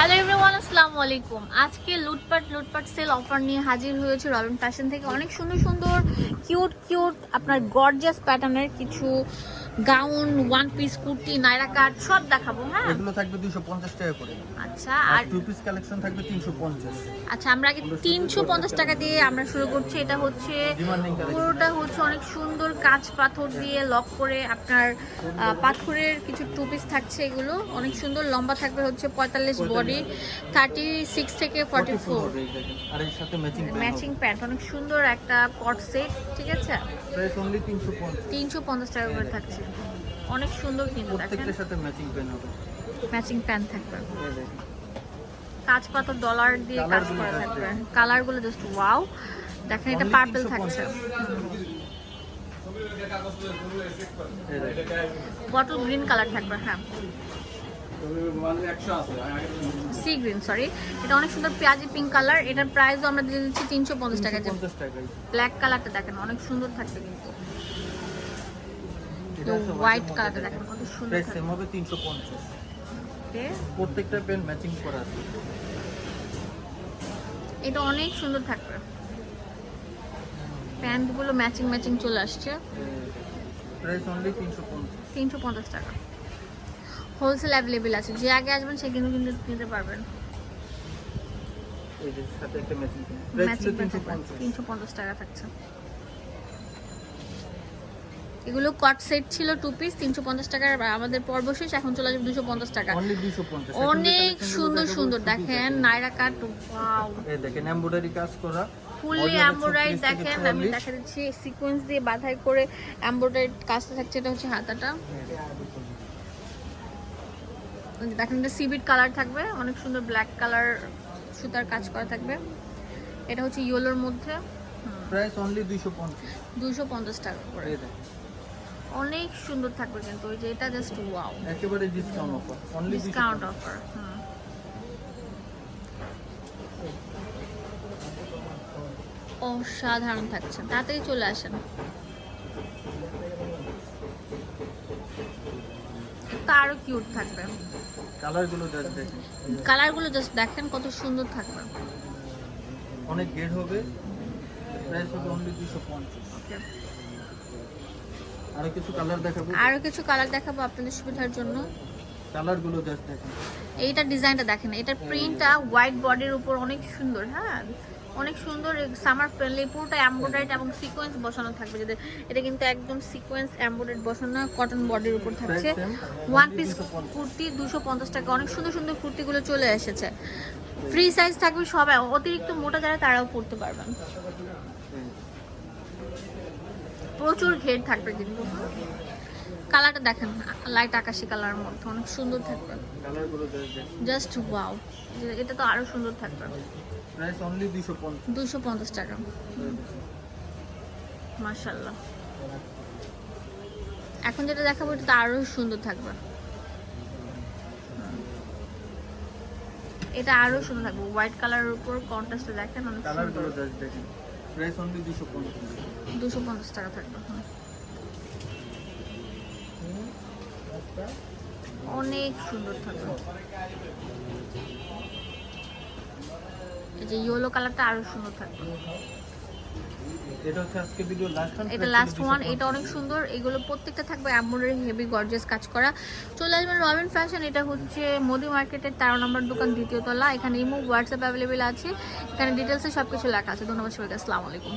Hello everyone আসসালামু আলাইকুম। আজকে লুটপাট লুটপাট সেল অফার নিয়ে হাজির হয়েছে রবিন ফ্যাশন থেকে। অনেক সুন্দর সুন্দর কিউট কিউট আপনার গর্জিয়াস প্যাটার্নের কিছু gown one piece kurti Naira cut সব দেখাবো হ্যাঁ? এগুলো থাকবে দুইশো পঞ্চাশ টাকা করে। আচ্ছা আর টু পিস কালেকশন থাকবে তিনশো পঞ্চাশ। আচ্ছা আমরা আগে তিনশো পঞ্চাশ টাকা দিয়ে আমরা শুরু করছি। এটা হচ্ছে পুরোটা হচ্ছে অনেক সুন্দর কাঁচ পাথর দিয়ে লক করে আপনার পাথরের কিছু টু পিস থাকছে এগুলো। অনেক সুন্দর লম্বা থাকবে হচ্ছে পঁয়তাল্লিশ বডি থার্টি সিক্স থেকে ফর্টি ফোর আর এর সাথে ম্যাচিং ম্যাচিং প্যান্ট অনেক সুন্দর একটা কট সেট ঠিক আছে? প্রাইস অনলি তিনশো পঞ্চাশ। তিনশো পঞ্চাশ টাকা করে থাকছে। অনেক সুন্দর কিন্তু দেখেন। প্রত্যেকটার সাথে ম্যাচিং পেন হবে। ম্যাচিং প্যান্ট থাকবে। এই দেখেন। ডলার দিয়ে কাজ করা থাকবে। কালারগুলো জাস্ট ওয়াও দেখেন এটা পার্পল থাকছে। বটল গ্রিন কালার থাকবে হ্যাঁ। সি গ্রিন সরি এটা অনেক সুন্দর পেঁয়াজি পিঙ্ক কালার এটার প্রাইসও আমরা দিয়ে দিচ্ছি তিনশো পঞ্চাশ টাকা। ব্ল্যাক কালারটা দেখেন অনেক সুন্দর থাকবে কিন্তু। এটা হোয়াইট মধ্যে দেখেন কত সুন্দর প্রাইস সেম হবে তিনশো পঞ্চাশ। Okay? প্রত্যেকটা পেন ম্যাচিং করা আছে। এটা অনেক সুন্দর থাকবে। প্যান্টগুলো ম্যাচিং ম্যাচিং চলে আসছে। প্রাইস অনলি তিনশো পঞ্চাশ। তিনশো পঞ্চাশ টাকা। হোলসেল অ্যাভেলেবেল আছে। যে আগে আসবেন সে কিন্তু কিন্তু নিতে পারবেন। এই যে সাথে একটা ম্যাচিং প্রাইস ম্যাচিং ছিল তিনশো পঞ্চাশ। তিনশো পঞ্চাশ টাকা থাকছে। এগুলো কট সেট ছিল টু পিস তিনশো পঞ্চাশ টাকার আমাদের পর্ব শেষ এখন চলে আসবে দুশো পঞ্চাশ টাকা। পঞ্চাশ অনেক সুন্দর সুন্দর। দেখেন নাইরা কাট দেখেন এমব্রয়ডারি কাজ করা। ফুললি এমব্রয়ডারি দেখেন আমি দেখা দিচ্ছি সিকোয়েন্স দিয়ে বাধাই করে এমব্রয়ডারি কাজটা থাকছে এটা হচ্ছে হাতাটা। দেখেন এটা সিবিট কালার থাকবে অনেক সুন্দর ব্ল্যাক কালার সুতার কাজ করা থাকবে। এটা হচ্ছে ইয়েলোর মধ্যে। প্রাইস অনলি পঞ্চাশ। পঞ্চাশ টাকা করে। অনেক সুন্দর থাকবে কিন্তু ওই যে এটা জাস্ট ওয়াও একেবারে discount offer only discount offer অসাধারণ থাকছে তাড়াতাড়ি চলে আসেন। তা আরও কিউট থাকবে। কালারগুলো জাস্ট দেখেন। কালারগুলো জাস্ট দেখেন কত সুন্দর থাকবে। অনেক গেট হবে প্রাইস হবে অনলি দুশো পঞ্চাশ। Okay. আরও কিছু কালার দেখাবো? আরও কিছু কালার দেখাবো আপনাদের সুবিধার জন্য। কালারগুলো জাস্ট দেখেন এইটার ডিজাইনটা দেখেন এটার প্রিন্টটা হোয়াইট বডির উপর অনেক সুন্দর হ্যাঁ? অনেক সুন্দর সামার ফ্রেন্ডলি পুরোটা এমব্রয়ডারি এবং সিকোয়েন্স বসানো থাকবে। যদি এটা কিন্তু একদম সিকোয়েন্স এমব্রয়ডারি বসানো কটন বডির উপর থাকছে। ওয়ান পিস কুর্তি দুশো পঞ্চাশ টাকা অনেক সুন্দর সুন্দর কুর্তিগুলো চলে এসেছে। ফ্রি সাইজ থাকবে সবাই অতিরিক্ত মোটা যারা তারাও পড়তে পারবেন। প্রচুর ঘের থাকবে কিন্তু। কালারটা দেখেন লাইট আকাশি কালারের মধ্যে অনেক সুন্দর থাকবে। জাস্ট ওয়াও এটা তো আরও সুন্দর থাকবে। প্রাইস অনলি দুশো পঞ্চাশ। টাকা। মার্শাল্লাহ এখন যেটা দেখাবো এটা তো আরও সুন্দর থাকবে। এটা আরও সুন্দর থাকবে। হোয়াইট কালারের উপর কন্ট্রাস্টে দেখেন অনেক সুন্দর। দেখেন। প্রাইস অনলি দুশো পঞ্চাশ দুশো পঞ্চাশ টাকা থাকবে অনেক সুন্দর থাকবে। এই যে ইয়েলো কালারটা আরও সুন্দর থাকবে। এটা হচ্ছে আজকে ভিডিও লাস্ট এটা লাস্ট ওয়ান এটা অনেক সুন্দর। এগুলো প্রত্যেকটা থাকবে হেভি গর্জিয়াস কাজ করা। চলে আসবেন রবিন ফ্যাশন এটা হচ্ছে মোদি মার্কেটের তেরো নম্বর দোকান দ্বিতীয় তলা। এখানে ইমো হোয়াটসঅ্যাপ অ্যাভেলেবেল আছে। এখানে ডিটেলসে সব কিছু লেখা আছে। ধন্যবাদ সবাইকে আসসালামু আলাইকুম।